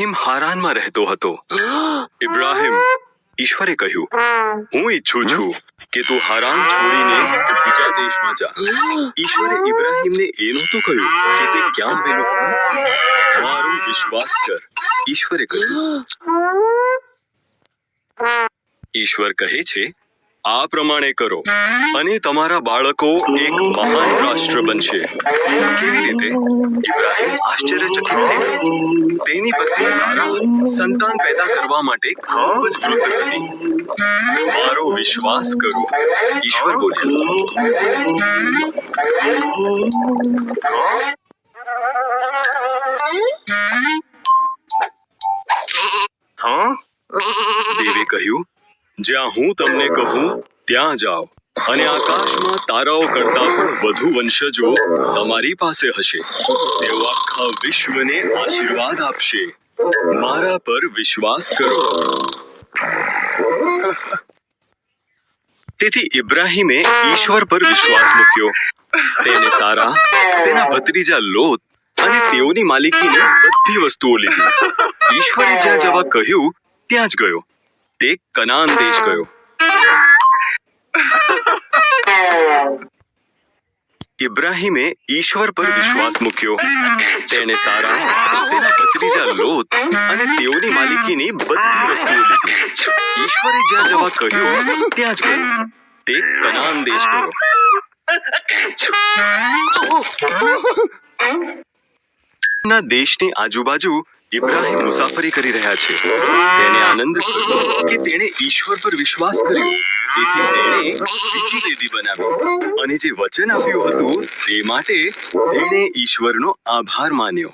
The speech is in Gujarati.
ઇબ્રાહિમ હારાનમાં રહેતો હતો. ઇબ્રાહિમ, ઈશ્વરે કહ્યું, હું ઈચ્છું છું કે તું હારાન છોડીને બીજા દેશમાં જા. ઈશ્વરે ઇબ્રાહિમને એ નહોતું કહ્યું કે તે ક્યાં આવેલું મારો વિશ્વાસ કર, ઈશ્વરે કહ્યું. ઈશ્વર કહે છે આ પ્રમાણે કરો. અને તમારા બાળકો એક મહાન રાષ્ટ્ર બનશે. કેવી રીતે? ઇબ્રાહિમ આશ્ચર્યચકિત થઈ ગયો. તેની પત્ની સારા સંતાન પેદા કરવા માટે ખૂબ જ વૃદ્ધ હતી. મારો વિશ્વાસ કરો. ઈશ્વર બોલ્યા. હા? દેવે કહ્યું જ્યાં હું તમને કહું, ત્યાં જાઓ. અને આકાશમાં તારાઓ કરતા પણ વધુ વંશજો તમારી પાસે હશે. તેઓ આખા વિશ્વને આશીર્વાદ આપશે. મારા પર વિશ્વાસ કરો. તેથી ઇબ્રાહિમે ઈશ્વર પર વિશ્વાસ મૂક્યો. તેને સારા, તેના ભત્રીજા લોત અને તેઓની માલિકીને બધી વસ્તુઓ લીધી. ઈશ્વરે જ્યાં જવા કહ્યું, ત્યાં જ ગયો. તે કનાન દેશ ગયો. ઇબ્રાહીમે ઈશ્વર પર વિશ્વાસ મૂક્યો. તેણે સારા તેના ભત્રીજા લોત અને તેઓની માલિકીની બધી વસ્તુઓ લીધી. ઈશ્વરે જ્યાં જવા કહ્યું ત્યાં જ ગયો. તે કનાન દેશ ગયો. ના દેશની આજુબાજુ ઇબ્રાહિમ મુસાફરી કરી રહ્યા છે. તેને આનંદ થયો કે તેણે ઈશ્વર પર વિશ્વાસ કર્યો. તેથી તેણે બીજી વેદી બનાવી અને જે વચન આપ્યું હતું તે માટે તેણે ઈશ્વરનો આભાર માન્યો.